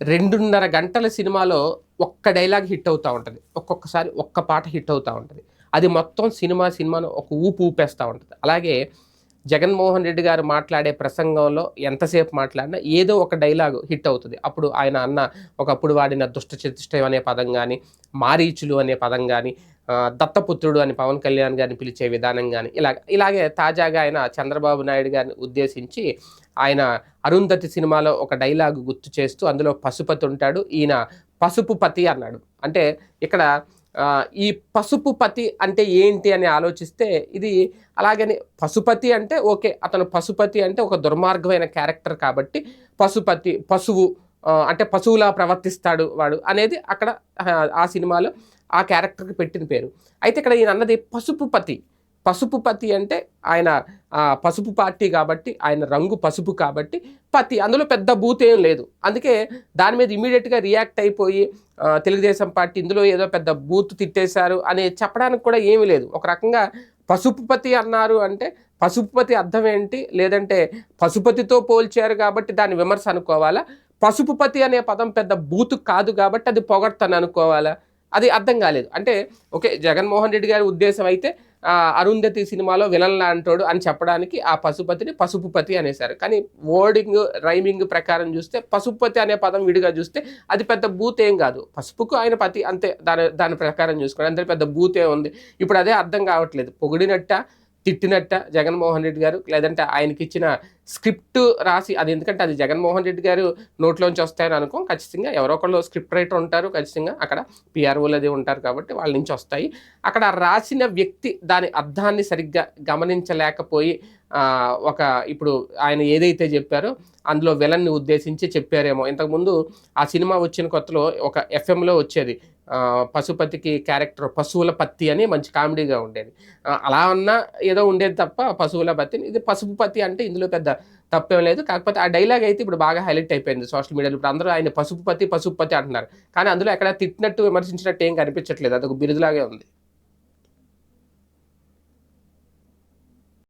రెండున్నర గంటల సినిమాలో ఒక్క డైలాగ్ హిట్ అవుతూ ఉంటుంది. ఒక్కొక్కసారి ఒక్క పాట హిట్ అవుతూ ఉంటుంది. అది మొత్తం సినిమా సినిమాను ఒక ఊపు ఊపేస్తూ ఉంటుంది. అలాగే జగన్మోహన్ రెడ్డి గారు మాట్లాడే ప్రసంగంలో ఎంతసేపు మాట్లాడినా ఏదో ఒక డైలాగ్ హిట్ అవుతుంది. అప్పుడు ఆయన అన్న ఒకప్పుడు వాడిన దుష్ట చతుష్టయం అనే పదం కానీ మారీచులు అనే పదం కానీ దత్తపుత్రుడు అని పవన్ కళ్యాణ్ గారిని పిలిచే విధానం కానీ ఇలా ఇలాగే తాజాగా ఆయన చంద్రబాబు నాయుడు గారిని ఉద్దేశించి ఆయన అరుంధతి సినిమాలో ఒక డైలాగ్ గుర్తు చేస్తూ అందులో పశుపతి ఉంటాడు ఈయన పసుపు పతి అన్నాడు. అంటే ఇక్కడ ఈ పసుపు పతి అంటే ఏంటి అని ఆలోచిస్తే ఇది అలాగని పశుపతి అంటే ఓకే అతను పశుపతి అంటే ఒక దుర్మార్గమైన క్యారెక్టర్ కాబట్టి పశుపతి పశువు అంటే పశువులా ప్రవర్తిస్తాడు వాడు అనేది అక్కడ ఆ, సినిమాలో ఆ క్యారెక్టర్కి పెట్టిన పేరు. అయితే ఇక్కడ ఈయన అన్నది పసుపు పతి. పసుపు పతి అంటే ఆయన పసుపు పార్టీ కాబట్టి ఆయన రంగు పసుపు కాబట్టి పతి. అందులో పెద్ద బూత్ ఏం లేదు. అందుకే దాని మీద ఇమీడియట్గా రియాక్ట్ అయిపోయి తెలుగుదేశం పార్టీ ఇందులో ఏదో పెద్ద బూత్ తిట్టేశారు అని చెప్పడానికి కూడా ఏమీ లేదు. ఒక రకంగా పసుపుపతి అన్నారు అంటే పసుపుపతి అర్థం ఏంటి? లేదంటే పశుపతితో పోల్చారు కాబట్టి దాని విమర్శ అనుకోవాలా? పసుపుపతి అనే పదం పెద్ద బూతు కాదు కాబట్టి అది పొగడతాను అనుకోవాలా? అది అర్థం కాలేదు. అంటే ఓకే జగన్మోహన్ రెడ్డి గారి ఉద్దేశం అయితే అరుంధతి సినిమాలో విలన్ లాంటోడు అని చెప్పడానికి ఆ పశుపతిని పసుపుపతి అనేశారు. కానీ వర్డింగ్ రైమింగ్ ప్రకారం చూస్తే పశుపతి అనే పదం విడిగా చూస్తే అది పెద్ద బూత్ ఏం కాదు. పసుపుకు ఆయన పతి అంతే. దాని దాని ప్రకారం చూసుకోండి. అంతే పెద్ద బూతే ఉంది. ఇప్పుడు అదే అర్థం కావట్లేదు. పొగిడినట్ట? తిట్టినట్ట జగన్మోహన్ రెడ్డి గారు లేదంటే ఆయనకి ఇచ్చిన స్క్రిప్ట్ రాసి అది ఎందుకంటే అది జగన్మోహన్ రెడ్డి గారు నోట్లోంచి వస్తాయని అనుకో. ఖచ్చితంగా ఎవరో ఒకళ్ళు స్క్రిప్ట్ రైటర్ ఉంటారు. ఖచ్చితంగా అక్కడ పిఆర్ఓలు అది ఉంటారు కాబట్టి వాళ్ళ నుంచి వస్తాయి. అక్కడ రాసిన వ్యక్తి దాని అర్థాన్ని సరిగ్గా గమనించలేకపోయి ఒక ఇప్పుడు ఆయన ఏదైతే చెప్పారో అందులో విలన్ని ఉద్దేశించి చెప్పారేమో. ఇంతకుముందు ఆ సినిమా వచ్చిన కొత్తలో ఒక ఎఫ్ఎంలో వచ్చేది. పశుపతికి క్యారెక్టర్ పశువుల పత్తి అని మంచి కామెడీగా ఉండేది. అలా ఉన్నా ఏదో ఉండేది తప్ప పశువుల పత్తి. ఇది పసుపు పత్తి అంటే ఇందులో పెద్ద తప్పేం లేదు. కాకపోతే ఆ డైలాగ్ అయితే ఇప్పుడు బాగా హైలైట్ అయిపోయింది సోషల్ మీడియాలో. ఇప్పుడు అందరూ ఆయన పసుపు పత్తి పసుపు పత్తి అంటున్నారు. కానీ అందులో ఎక్కడ తిట్టినట్టు విమర్శించినట్టు ఏం కనిపించట్లేదు. అదొక బిరుదులాగే ఉంది.